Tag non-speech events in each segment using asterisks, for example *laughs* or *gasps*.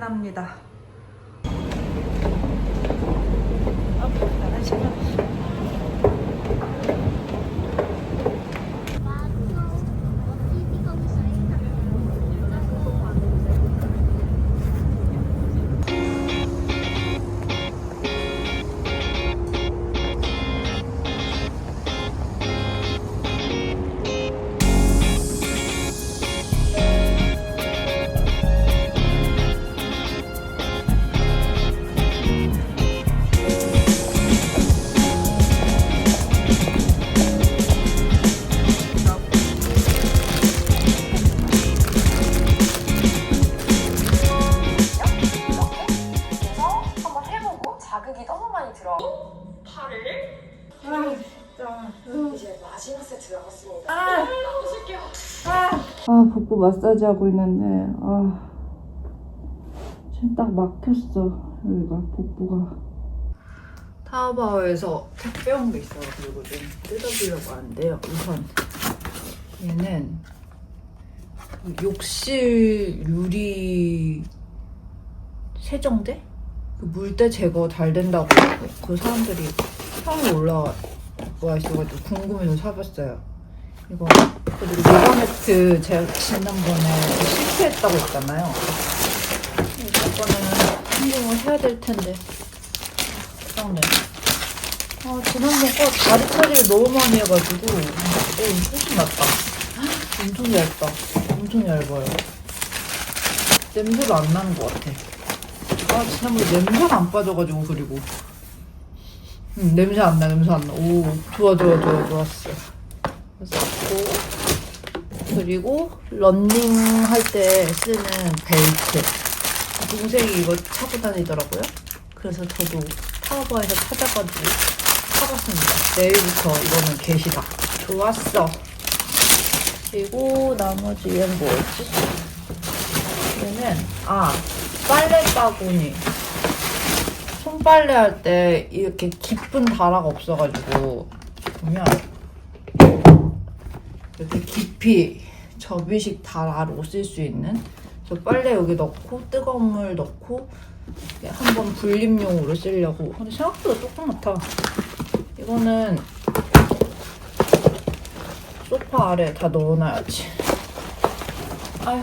저 퇴근합니다. 마사지 하고 있는데 아 지금 딱 막혔어 여기가 복부가. 타오바오에서 택배 온게 있어가지고 좀 뜯어보려고 하는데요 우선. 얘는 욕실 유리 세정제? 그 물때 제거 잘 된다고 그 사람들이 처음 올라와 있어가지고 궁금해서 사봤어요 이거 그리고 요가 매트 제가 지난번에 실패했다고 했잖아요. 이번에는 성공을 해야 될 텐데. 그런데 아 지난번 거 다리 처리를 너무 많이 해가지고 어 훨씬 낫다. *gasps* 엄청 얇다. 엄청 얇아요. 냄새가 안 나는 것 같아. 아 지난번에 냄새가 안 빠져가지고 그리고 음, 냄새 안 나, 냄새 안 나. 오 좋아 좋아 좋아 좋았어. 썼고 그리고 런닝 할 때 쓰는 벨트. 동생이 이거 차고 다니더라고요. 그래서 저도 타워바에서 찾아가지고 사봤습니다. 내일부터 이거는 게시다. 좋았어. 그리고 나머지 얘는 뭐였지? 얘는 아 빨래 바구니. 손빨래 할 때 이렇게 깊은 다라가 없어가지고 보면 이렇게 깊이 접이식 다라로 쓸 수 있는 저 빨래 여기 넣고 뜨거운 물 넣고 한번 불림용으로 쓰려고. 근데 생각보다 조그맣다. 이거는 소파 아래 다 넣어놔야지. 아휴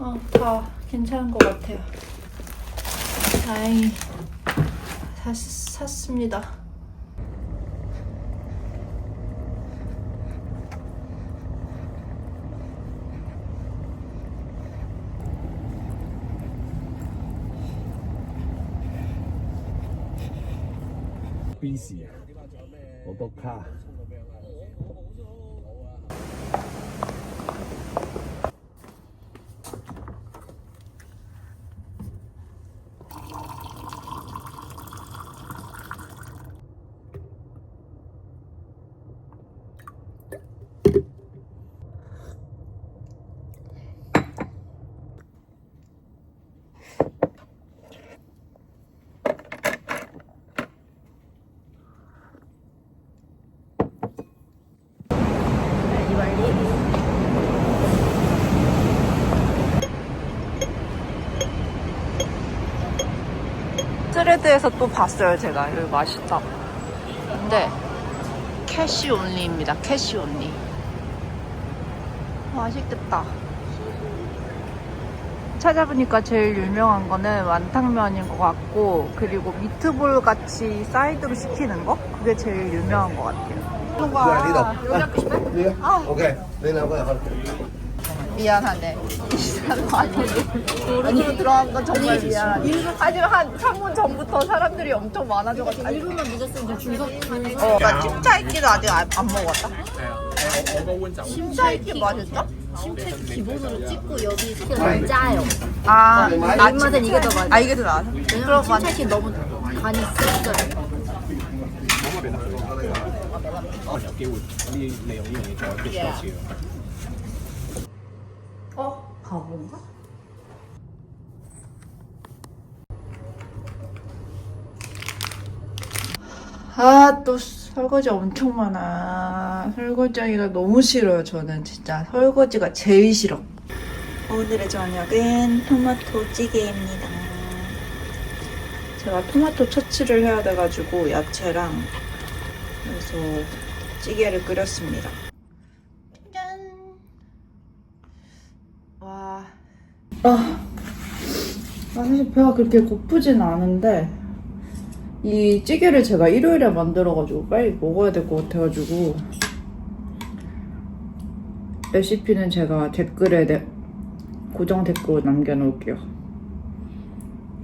어, 다 괜찮은 것 같아요. 다행히 샀, 샀습니다 busy 啊，好多卡。 홈페드에서 또 봤어요 제가. 여기 맛있다. 근데 캐시 온리입니다 캐시 온리. 맛있겠다. 찾아보니까 제일 유명한 거는 완탕면인 것 같고 그리고 미트볼 같이 사이드로 시키는 거? 그게 제일 유명한 것 같아요. 와, 요리학교 싶어? 아, 오케이. 내일 나가요. 할게. 미안하네. 무릎으로 들어간 건 정말 미안하네. 하지만 한 3분 전부터 사람들이 엄청 많아져가지고. 아니, 1분만 늦었으면 줄서 어, 나 침차이끼도 아직 안, 안 먹었다. 침차이끼 맛있다? 침체 기본으로 찍고 여기 스킬을 짜요. 아, 내 입맛엔 이게 더 맛. 아, 이게 더 나아. 그럼 침체 너무 간이 쓰잖아요. 바본가? 아, 또 설거지 엄청 많아. 설거지하기가 너무 싫어요, 저는 진짜. 설거지가 제일 싫어. 오늘의 저녁은 토마토 찌개입니다. 제가 토마토 처치를 해야 돼가지고 야채랑 그래서 찌개를 끓였습니다. 짠! 와. 아, 사실 배가 그렇게 고프진 않은데 이 찌개를 제가 일요일에 만들어가지고 빨리 먹어야 될 것 같아가지고 레시피는 제가 댓글에 내- 고정 댓글로 남겨놓을게요.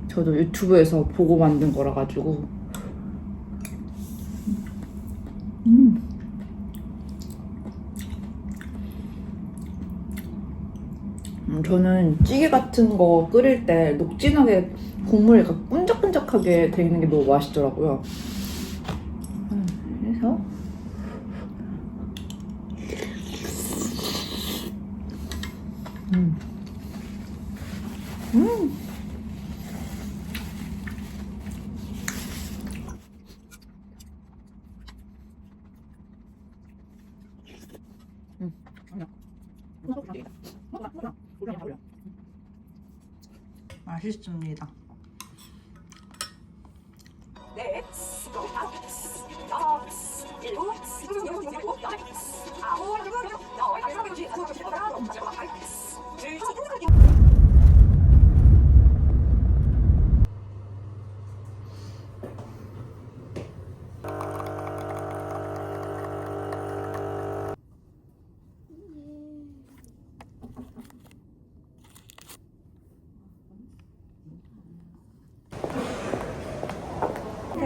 저도 유튜브에서 보고 만든 거라 가지고 음. 음, 저는 찌개 같은 거 끓일 때 녹진하게 국물이 약간 끈적끈적하게 돼 있는 게 너무 맛있더라고요. 음, 그래서 음. 음. 맛있습니다.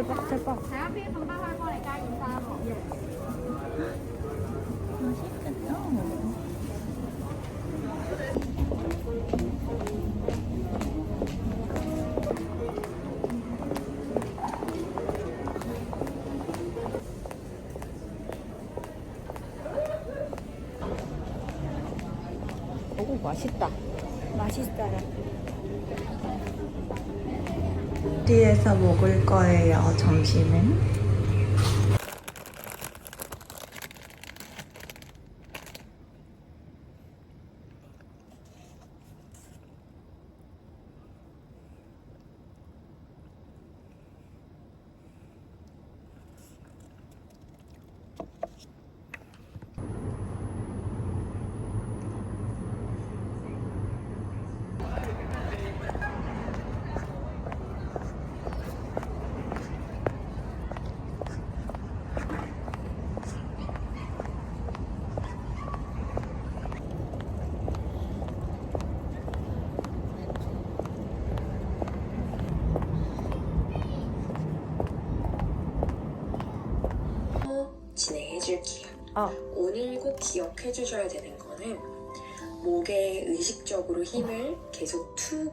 대박 대박. 맛있겠다. 오 맛있다. 맛있어요. 어디에서 먹을 거예요, 점심은? 해 줄게요. 아. 오늘 꼭 기억해 주셔야 되는 거는 목에 의식적으로 힘을 계속 툭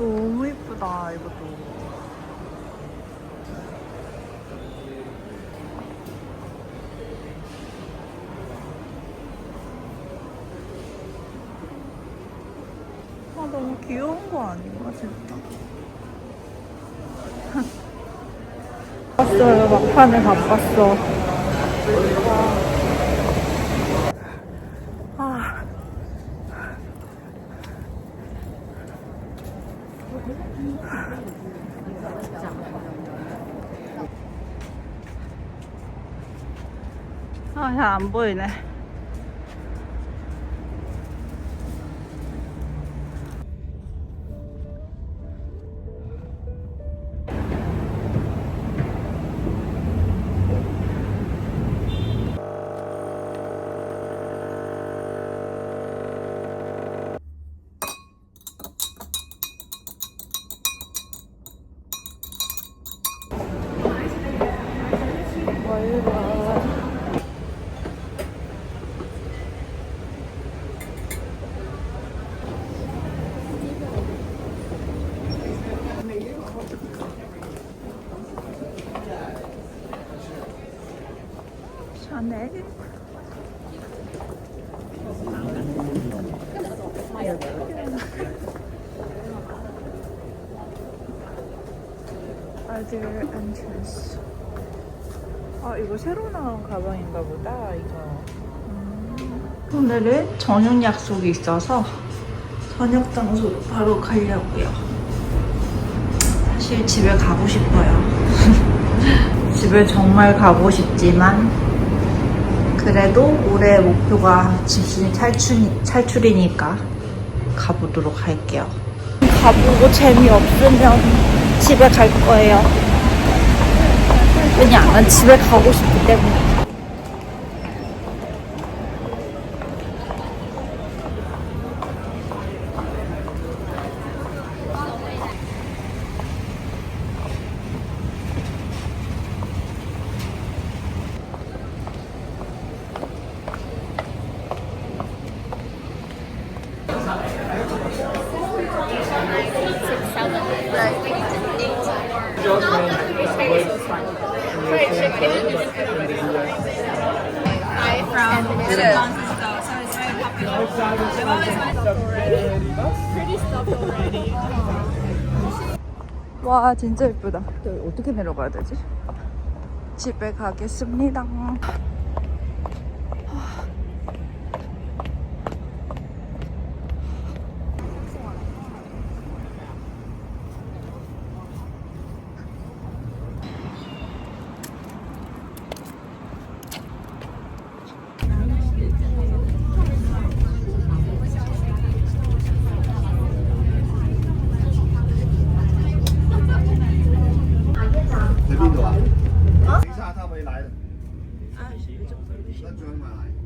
너무 이쁘다 이것도. 아 너무 귀여운 거 아닌가 진짜. *laughs* 봤어요 막판에 바빴어. 아. 아, 잘 안 보이네. 아 이거 새로 나온 가방인가 보다 이거. 오늘은 저녁 약속이 있어서 저녁 장소로 바로 가려고요. 사실 집에 가고 싶어요. *laughs* 집에 정말 가고 싶지만 그래도 올해 목표가 집순이 탈출, 탈출 이니까 가보도록 할게요. 가보고 재미없으면 집에 갈 거예요. 왜냐면 집에 가고 싶기 때문에. 와 진짜 예쁘다. 어떻게 내려가야 되지? 집에 가겠습니다. 와.